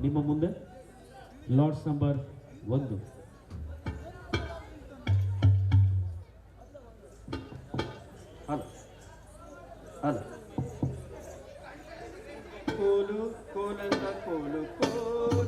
ನಿಮ್ಮ ಮುಂದೆ LADS number ಒಂದು. ಕೋಲು ಕೋಲಂತ ಕೋಲು ಕೋಲು.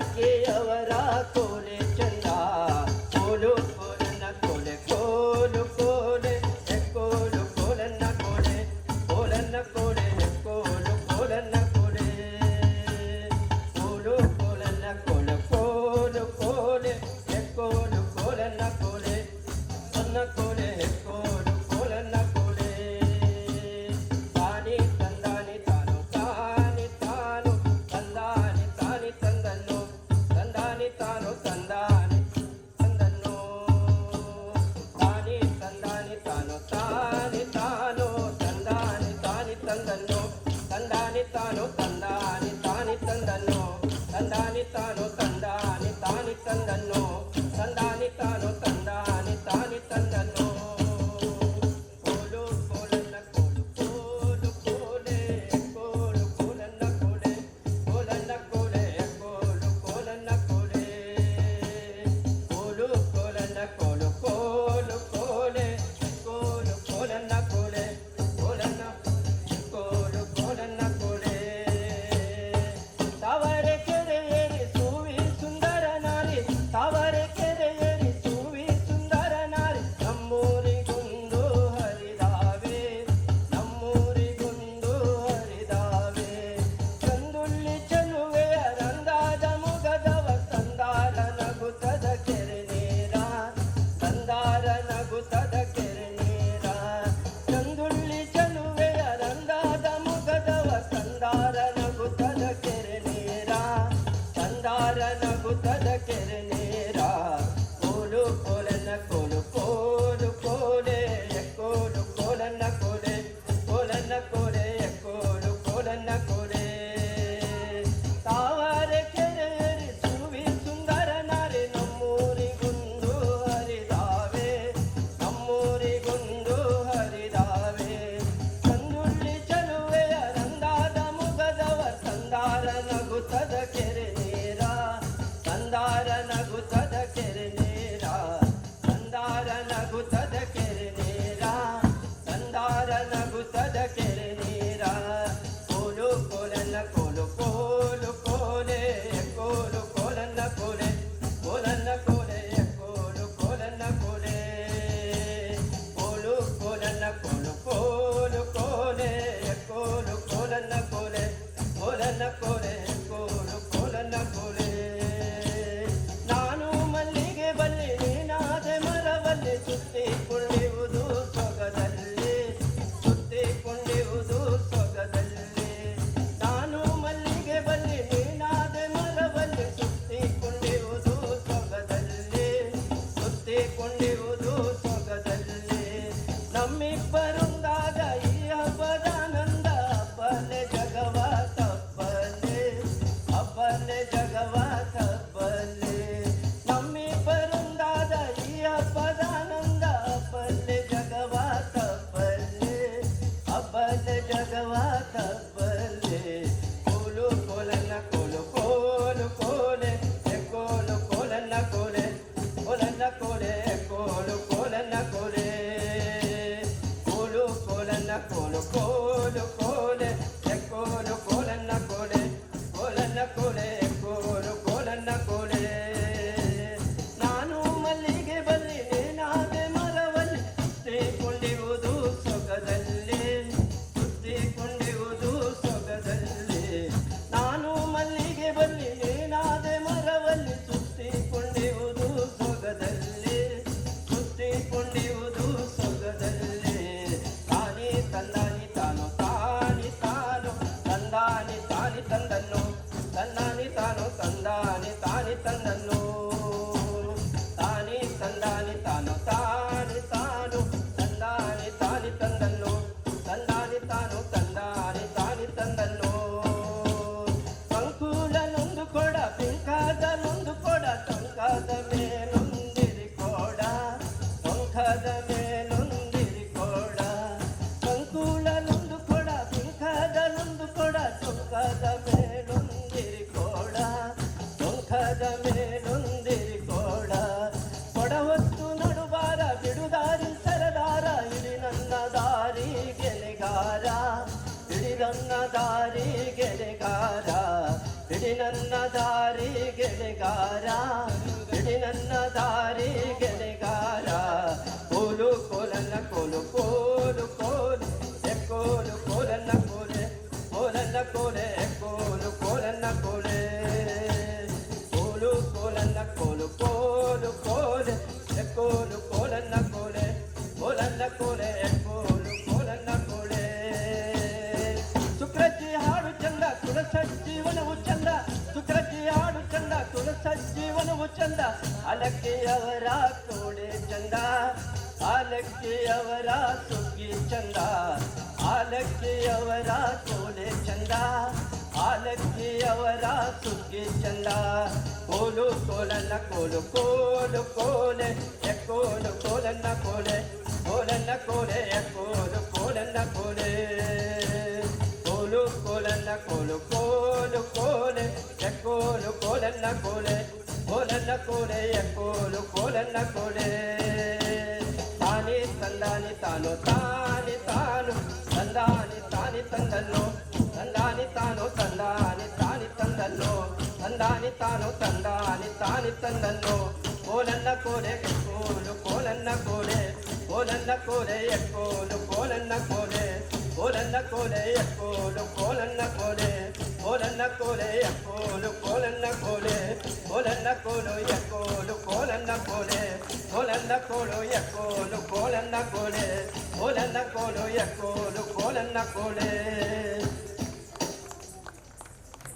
aqui. ಶರಣ ने जगवा করে ತಂದಾರ ಬಿಡಿ ನನ್ನ ದಾರಿ ಗೆಳೆಗಾರ ಬಿಡಿ ನನ್ನ ದಾರಿ ಗೆಳೆಗಾರ ಕೋಲು ಕೋಲನ್ನ ಕೋಲು ಕೋಲು ಕೋಲು ಎಕ್ಕೋಲು ಕೋಲನ್ನ ಕೋಲೆ ಕೋಲನ್ನ ಕೋಲೆ ಎಕ್ಕೋಲು ಕೋಲನ್ನ ಕೋಲೆ ಆಲಕ್ಕಿಯವರ ಸುಗ್ಗಿ ಚಂದ ಆಲಕ್ಕಿಯವರ ಕೋಡೆ ಚಂದ ಆಲಕ್ಕಿಯವರ ಸುಗ್ಗಿ ಚಂದ ಕೋಲು ಕೋಲನ್ನ ಕೋಲು ಕೋಲು ಕೋಲೆ ಎಕ್ಕೋಲು ಕೋಲನ್ನ ಕೋಲೆ ಕೋಲನ್ನ ಕೋಲೆ ಎಕ್ಕೋಲು ಕೋಲನ್ನ ಕೋಲೆ ಕೋಲು ಕೋಲನ್ನ ಕೋಲು ಕೋಲು ಕೋಲೆ ಎಕ್ಕೋಲು ಕೋಲನ್ನ ಕೋಲೆ ಕೋಲನ್ನ ಕೋಲೆ ಎಕ್ಕೋಲು ಕೋಲನ್ನ ಕೋಲೆ తందల్లో తందాని తాను తందాని తాని తందల్లో తందాని తాను తందాని తాని తందల్లో కోలన్న కోడే కోలు కోలన్న కోడే కోలన్న కోడే ఎక్కోలు కోలన్న కోడే కోలన్న కోడే ఎక్కోలు కోలన్న కోడే కోలన్న కోడే ఎక్కోలు కోలన్న కోడే కోలన్న కోలు కోలన్న కోలే కోలన్న కోలు ఎక్కోలు కోలన్న కోలే.